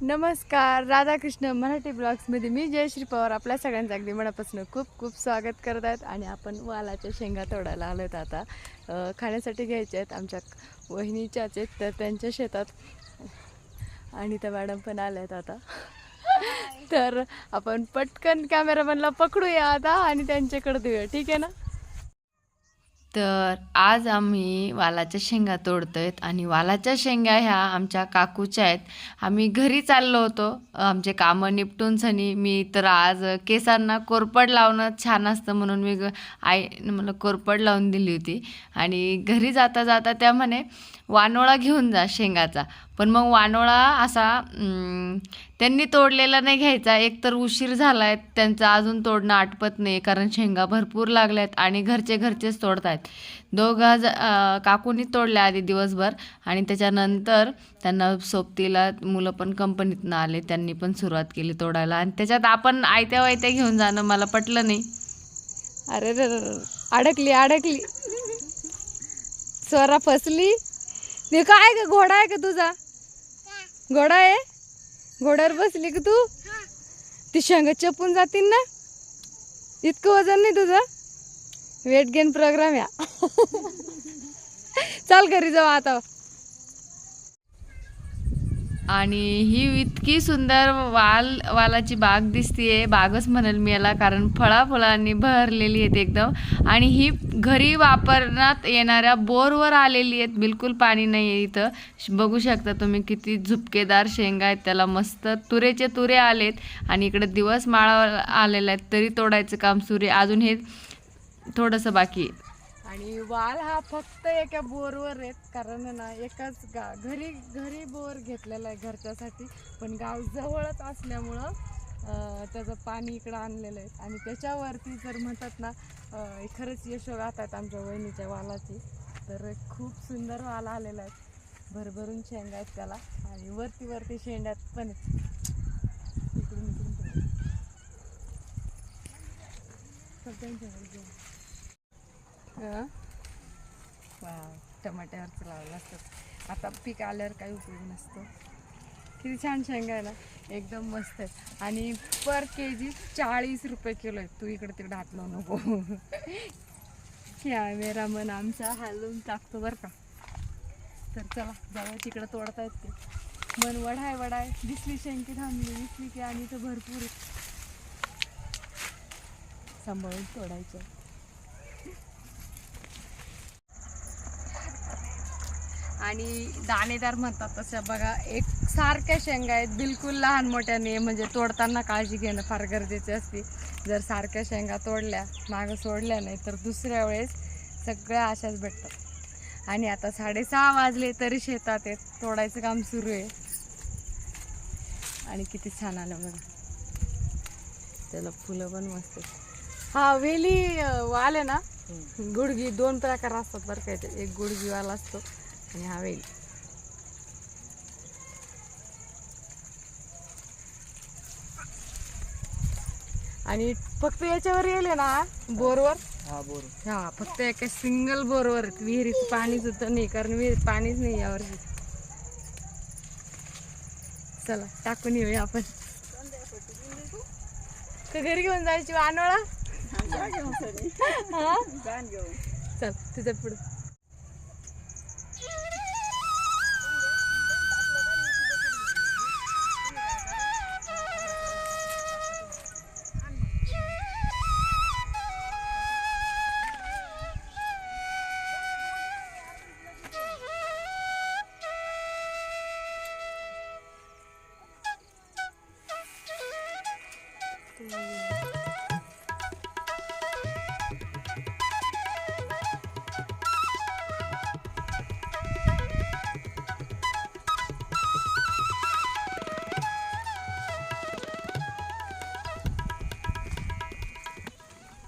नमस्कार राधाकृष्ण मराठी ब्लॉग्समध्ये मी जयश्री पवार आपल्या सगळ्यांचं अगदी मनापासून खूप खूप स्वागत करत आहेत आणि आपण वालाच्या शेंगा तोडायला आलो आहेत आता. खाण्यासाठी घ्यायचे आहेत आमच्या वहिनीच्याच आहेत तर त्यांच्या शेतात. आणि त्या मॅडम पण आल्या आहेत आता. तर आपण पटकन कॅमेरामॅनला पकडूया आता आणि त्यांच्याकडे देऊया ठीक आहे ना? तर आज आम्ही वालाच्या शेंगा तोडतोय आणि वालाच्या शेंगा ह्या आमच्या काकूच्या आहेत. आम्ही घरी चाललो होतो. आमचे कामं निपटून सनी मी तर आज केसांना कोरपड लावणं छान असतं म्हणून मी आई मला कोरपड लावून दिली होती. आणि घरी जाता जाता त्या म्हणे वानोळा घेऊन जा शेंगाचा. पण मग वानोळा असा त्यांनी तोडलेला नाही घ्यायचा. एक तर उशीर झाला आहे त्यांचा अजून तोडणं आटपत नाही कारण शेंगा भरपूर लागल्यात आणि घरचे घरचेच तोडत आहेत दोघं ज काकूनी तोडल्या आधी दिवसभर आणि त्याच्यानंतर त्यांना सोबतीला मुलं पण कंपनीतनं आले त्यांनी पण सुरुवात केली तोडायला. आणि त्याच्यात आपण आयत्या वायत्या घेऊन जाणं मला पटलं नाही. अरे अडकली अडकली. स्वरा फसली. ते काय का? घोडा आहे का तुझा? घोडा आहे? घोड्यावर बसली का तू? ती शेंगा चपून जातील ना? इतकं वजन नाही तुझं? वेट गेन प्रोग्राम या. चाल घरी जाऊ आता. आणि ही इतकी सुंदर वाल वालाची बाग दिसतीये. बागच म्हणेल मी याला कारण फळाफळांनी भरलेली आहेत एकदम. आणि ही घरी वापरण्यात येणाऱ्या बोरवर आलेली आहेत. बिलकुल पाणी नाही आहे इथं. श- बघू शकता तुम्ही किती झुपकेदार शेंगा आहेत. त्याला मस्त तुरेचे तुरे आलेत. आणि इकडे दिवस माळा आलेला आहेत तरी तोडायचं काम सुरे अजून हे थोडंसं बाकी आहे. आणि वाल हा फक्त एका बोरवर आहेत कारण ना एकाच गा घरी घरी बोर घेतलेला आहे घरच्यासाठी पण गाव जवळच असल्यामुळं त्याचं पाणी इकडं आणलेलं आहे. आणि त्याच्यावरती जर म्हणतात ना खरंच यशोगात आहेत आमच्या वहिनीच्या वालाची तर खूप सुंदर वाल आलेला आहे. भरभरून शेंगा आहेत त्याला. आणि वरती वरती शेंड्यात पण आहेत. इकडून इकडून सगळ्यांच्याकडे हं? टमाट्यावरचं लावलं असतं. आता पीक आल्यावर काही उपयोग नसतो. किती छान शेंगा आहे ना? एकदम मस्त आहे. आणि पर के जी चाळीस रुपये किलो आहे. तू इकडे तिकडे हात लावू नको. कॅमेरा मन आमचा हलवून टाकतो बरं का. तर चला जाऊया तिकडं तोडता येत ते. मन वडाय वडाय दिसली शेंकी थांबली दिसली की आणि तर भरपूर सांभाळून तोडायचं. आणि दाणेदार म्हणतात तशा बघा एक सारख्या शेंगा आहेत. बिलकुल लहान मोठ्याने म्हणजे तोडताना काळजी घेणं फार गरजेचे असते. जर सारख्या शेंगा तोडल्या मागं सोडल्या नाही तर दुसऱ्या वेळेस सगळ्या अशाच भेटतात. आणि आता साडेसहा वाजले तरी शेतात आहेत. तोडायचं काम सुरू आहे. आणि किती छान आलं बघा. त्याला फुलं पण मस्त हा वेली वाल ना? गुडगी दोन प्रकार असतात बरं का इथे. एक गुडगीवाला असतो. आणि हा वेल. आणि फक्त याच्यावर येईल ना बोरवर? हा बोर. हा फक्त एका सिंगल बोरवर. विहिरीत पाणीच होतं नाही कारण विहिरीत पाणीच नाही यावर्षी. चला टाकून येऊया आपण. तर घरी घेऊन जायची वानोळा? हा? चल तुझ्या पुढे.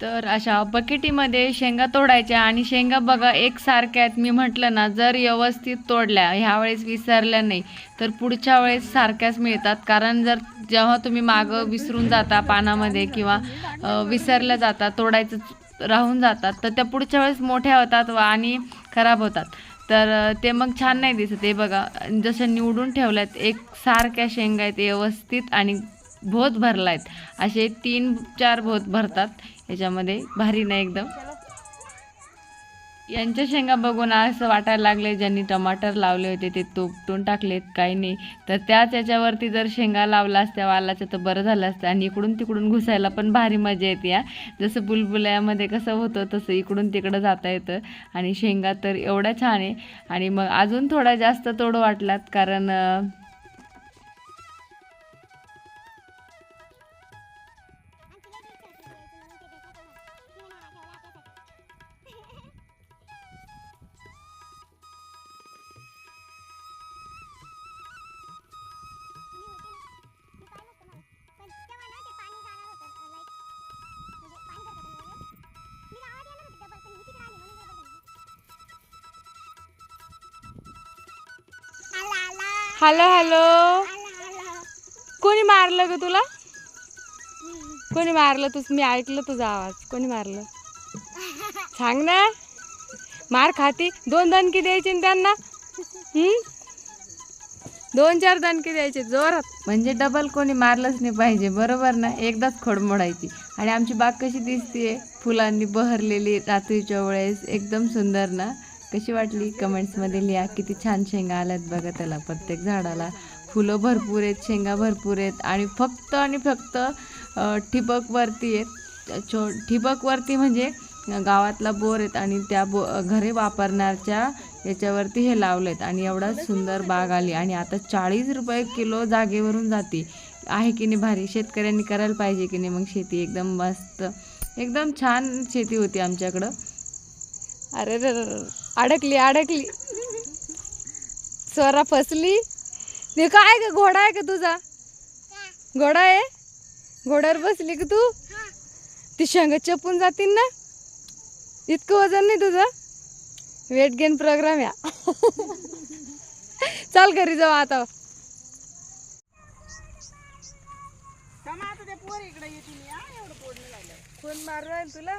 तर अशा बकेटीमध्ये शेंगा तोडायच्या आणि शेंगा बघा एकसारख्या आहेत. मी म्हटलं ना जर व्यवस्थित तोडल्या ह्यावेळेस विसरल्या नाही तर पुढच्या वेळेस सारख्याच मिळतात. कारण जर जेव्हा तुम्ही मागं विसरून जाता पानामध्ये किंवा विसरल्या जाता तोडायचं राहून जातात तर त्या पुढच्या वेळेस मोठ्या होतात व आणि खराब होतात. तर ते मग छान नाही दिसत. हे बघा जसं निवडून ठेवल्यात एक सारख्या शेंगा आहेत व्यवस्थित आणि भोत भरला आहेत असे तीन चार भोत भरतात. याच्यामध्ये भारी नाही एकदम. यांच्या शेंगा बघून असं वाटायला लागले ज्यांनी टमाटर लावले होते ते तोपटून टाकलेत काही नाही. तर त्याच याच्यावरती जर शेंगा लावला असत्या वालाच्या तर बरं झालं असतं. आणि इकडून तिकडून घुसायला पण भारी मजा येते या जसं बुलबुल्यामध्ये कसं होतं तसं इकडून तिकडं जाता येतं. आणि शेंगा तर एवढ्या छान आहे. आणि मग अजून थोडा जास्त तोड वाटलात कारण हॅलो हॅलो कोणी मारलं ग तुला? कोणी मारलं तुझ मी ऐकलं तुझा आवाज. कोणी मारलं? सांग ना. मार खाती. दोन दणकी द्यायची ना त्यांना. हम्म? दोन चार दणके द्यायचे. जोरात. म्हणजे डबल कोणी मारलंच नाही पाहिजे. बरोबर ना? एकदाच खोड मोडायची. आणि आमची बाग कशी दिसतीये? फुलांनी बहरलेली रात्रीच्या वेळेस. एकदम सुंदर ना? कशी वाटली? कमेंट्समध्ये लिहा. किती छान शेंगा आल्यात बघा त्याला. प्रत्येक झाडाला फुलं भरपूर आहेत शेंगा भरपूर आहेत आणि फक्त आणि फक्त ठिबकवरती आहेत. छो ठिबकवरती म्हणजे गावातला बोर आहेत आणि त्या बो घरी वापरण्याच्या याच्यावरती हे लावलेत आणि एवढा सुंदर बाग आली आणि आता चाळीस रुपये किलो जागेवरून जाते. आहे की नाही भारी? शेतकऱ्यांनी करायला पाहिजे की नाही मग शेती? एकदम मस्त. एकदम छान शेती होती आमच्याकडं. अरे रे. अडकली अडकली. स्वरा फसली. ते काय ग घोडा आहे का तुझा? घोडा आहे? घोड्यावर बसली का तू? ती शंग चपून जातील ना? इतकं वजन नाही तुझं? वेट गेन प्रोग्राम या. चाल घरी जाऊ आता. कोण मारवाय तुला?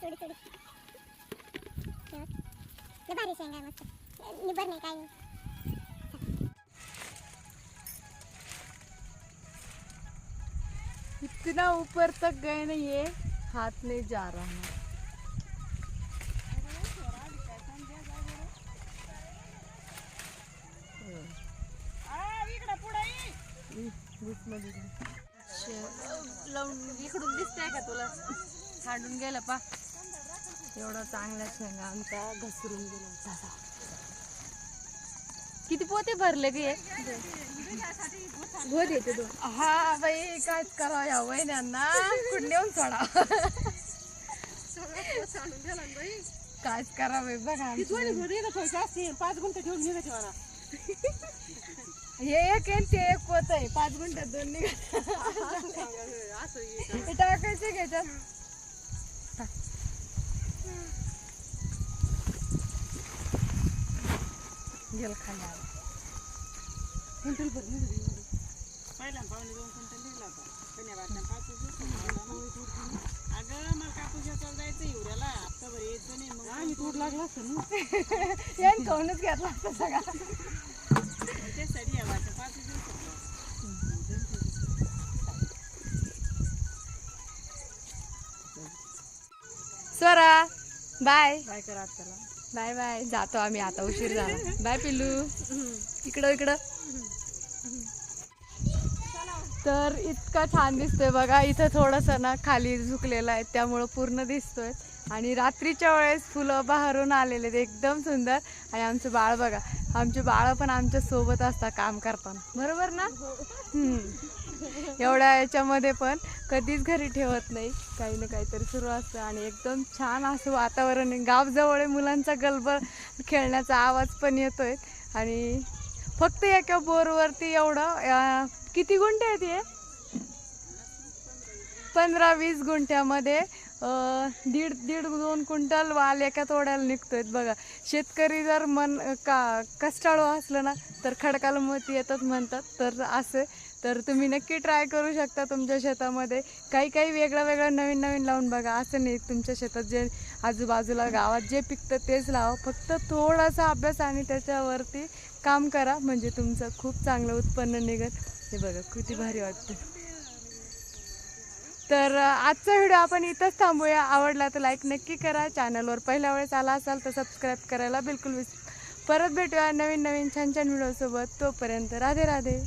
थोडी थोडी भारी शेंगा आहे मस्त निबर नाही काही नाही इतना ऊपर तक गए नहीं ये हाथ नहीं जा रहा है। लावून इकडून दिसतंय का तुला? सांडून गेलं पा. एवढा चांगला शेंगा आमचा घसरून गेला किती पोते भरले गे? भोत येते तो हा बाई काय करावं या वहिन्यांना? नेऊन सोडा. कायच करा बाई बघा आमचं. पाच गुंठे ठेवून निघायचे मला हे एक ते एक पोत आहे. पाच गुंठ्यात दोन निघा. हे टाकायचे घ्यायच्यात गेल खाली आला. पहिला पाहुणे दोन क्विंटल निघला होता? धन्यवाद. कापूस अगं मला कापूस याचा जायचं युऱ्याला हप्ताभर यायचं नाही मग. आम्ही तूर लागला असतं ना? यान खाऊनच घेतला असता सगळा. त्यासाठी या वाटतं पाच दिवस स्वरा बाय. काय करा त्याला बाय बाय. जातो आम्ही आता उशीर झाला. बाय पिल्लू. इकडं इकडं. तर इतका छान दिसतोय बघा. इथं थोडंसं ना खाली झुकलेलं आहे त्यामुळं पूर्ण दिसतोय. आणि रात्रीच्या वेळेस फुलं बहरून आलेले आहेत एकदम सुंदर. आणि आमचं बाळ बघा आमचे बाळ पण आमच्यासोबत असतात काम करताना. बरोबर ना? हम्म. एवढ्या याच्यामध्ये पण कधीच घरी ठेवत नाही. काही ना काहीतरी सुरू असतं आणि एकदम छान असं वातावरण आहे. आहे मुलांचा गलबल खेळण्याचा आवाज पण येतोय. आणि फक्त एका बोरवरती एवढं किती गुंठे आहेत हे? पंधरा वीस गुंठ्यामध्ये दीड दीड दोन क्विंटल वाल एका तोड्याला निघतोय बघा. शेतकरी जर मन का कष्टाळू असलं ना तर खडकाला मोती येतात म्हणतात. तर असं तर तुम्ही नक्की ट्राय करू शकता तुमच्या शेतामध्ये. काही काही वेगळं वेगळं नवीन नवीन लावून बघा. असं नाही तुमच्या शेतात जे आजूबाजूला गावात जे पिकतं तेच लावा. फक्त थोडासा अभ्यास आणि त्याच्यावरती काम करा. म्हणजे तुमचं खूप चांगलं उत्पन्न निघत हे बघा किती भारी वाटतं तर आजचा व्हिडिओ आपण इथंच थांबूया. आवडला तर लाईक नक्की करा. चॅनलवर पहिल्या वेळेस आला असाल तर सबस्क्राईब करायला बिलकुल विस परत भेटूया नवीन नवीन छान छान व्हिडिओसोबत. तोपर्यंत राधे राधे.